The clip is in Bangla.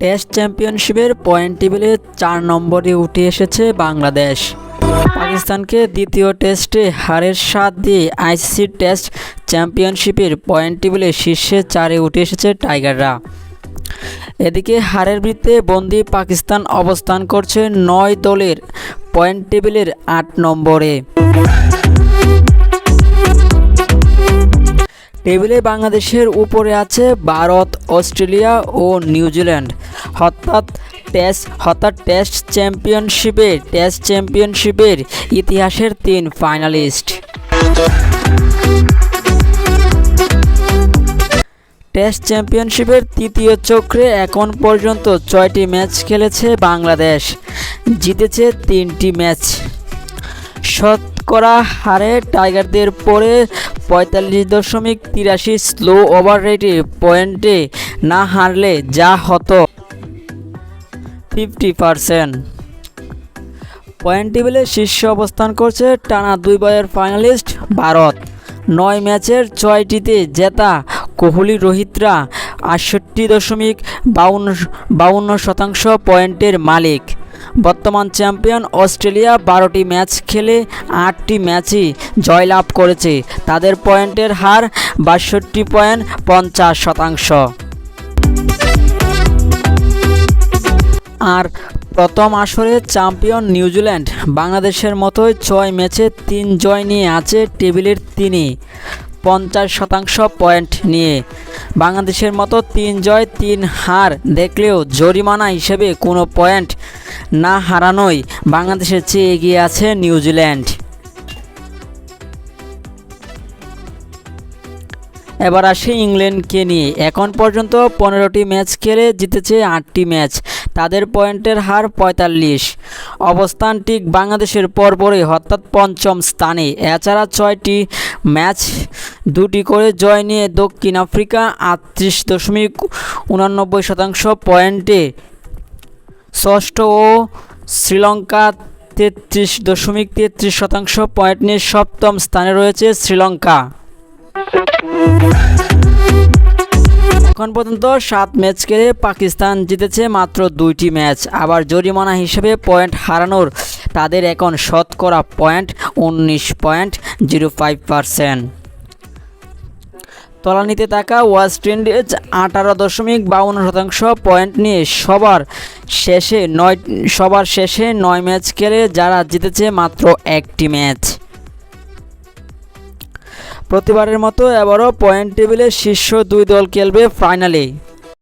টেস্ট চ্যাম্পিয়নশিপের পয়েন্ট টেবিলে চার নম্বরে উঠে এসেছে বাংলাদেশ। পাকিস্তানকে দ্বিতীয় টেস্টে হারের স্বাদ দিয়ে আইসিসি টেস্ট চ্যাম্পিয়নশিপের পয়েন্ট টেবিলে শীর্ষে চারে উঠে এসেছে টাইগাররা। এদিকে হারের বৃত্তে বন্দি পাকিস্তান অবস্থান করছে নয় দলের পয়েন্ট টেবিলের আট নম্বরে। টেবিলে বাংলাদেশের উপরে আছে ভারত, অস্ট্রেলিয়া ও নিউজিল্যান্ড অর্থাৎ টেস্ট অর্থাৎ টেস্ট চ্যাম্পিয়নশিপের টেস্ট চ্যাম্পিয়নশিপের ইতিহাসের তিন ফাইনালিস্ট। টেস্ট চ্যাম্পিয়নশিপের তৃতীয় চক্রে এখন পর্যন্ত ছয়টি ম্যাচ খেলেছে বাংলাদেশ। জিতেছে তিনটি ম্যাচ। শতকরা হারে টাইগারদের পরে পঁয়তাল্লিশ দশমিক তিরাশি স্লো ওভার রেটে পয়েন্টে না হারলে যা হতো ফিফটি পারসেন্ট। পয়েন্ট টেবিলে শীর্ষে অবস্থান করছে টানা দুই বয়ের ফাইনালিস্ট ভারত। নয় ম্যাচের ছয়টিতে জেতা কোহলি রোহিতরা আটষট্টি দশমিক বাউন্ন বাউন্ন শতাংশ পয়েন্টের মালিক। বর্তমান চ্যাম্পিয়ন অস্ট্রেলিয়া বারোটি ম্যাচ খেলে আটটি ম্যাচই জয়লাভ করেছে। তাদের পয়েন্টের হার বাষট্টি পয়েন্ট পঞ্চাশ শতাংশ। আর প্রথম আসরে চ্যাম্পিয়ন নিউজিল্যান্ড বাংলাদেশের মতোই ছয় ম্যাচে তিন জয় নিয়ে আছে টেবিলের তিনি। পঞ্চাশ শতাংশ পয়েন্ট নিয়ে বাংলাদেশের মতো তিন জয়, তিন হার দেখলেও জরিমানা হিসেবে কোনো পয়েন্ট না হারানোই বাংলাদেশের চেয়ে এগিয়ে আছে নিউজিল্যান্ড। এবার আসি ইংল্যান্ডকে নিয়ে। এখন পর্যন্ত পনেরোটি ম্যাচ খেলে জিতেছে আটটি ম্যাচ। তাদের পয়েন্টের হার পঁয়তাল্লিশ। অবস্থান ঠিক বাংলাদেশের পরপরই, অর্থাৎ পঞ্চম স্থানে। এছাড়া ছয়টি ম্যাচ, দুটি করে জয় নিয়ে দক্ষিণ আফ্রিকা আটত্রিশ দশমিক উনানব্বই শতাংশ পয়েন্টে। ষষ্ঠ ও শ্রীলঙ্কা তেত্রিশ দশমিক তেত্রিশ শতাংশ পয়েন্ট নিয়ে সপ্তম স্থানে রয়েছে শ্রীলঙ্কা। এখন পর্যন্ত সাত ম্যাচ খেলে পাকিস্তান জিতেছে মাত্র দুইটি ম্যাচ। আবার জরিমানা হিসেবে পয়েন্ট হারানোর তাদের এখন শতকরা পয়েন্ট, উনিশ পয়েন্ট, জিরো ফাইভ পারসেন্ট। তলানিতে থাকা ওয়েস্ট ইন্ডিজ আঠারো দশমিক বাউন্ন শতাংশ পয়েন্ট নিয়ে সবার শেষে নয়, সবার শেষে নয় ম্যাচ খেলে যারা জিতেছে মাত্র একটি ম্যাচ। প্রতিবারের মতো এবারও পয়েন্ট টেবিলে শীর্ষ দুই দল খেলবে ফাইনালে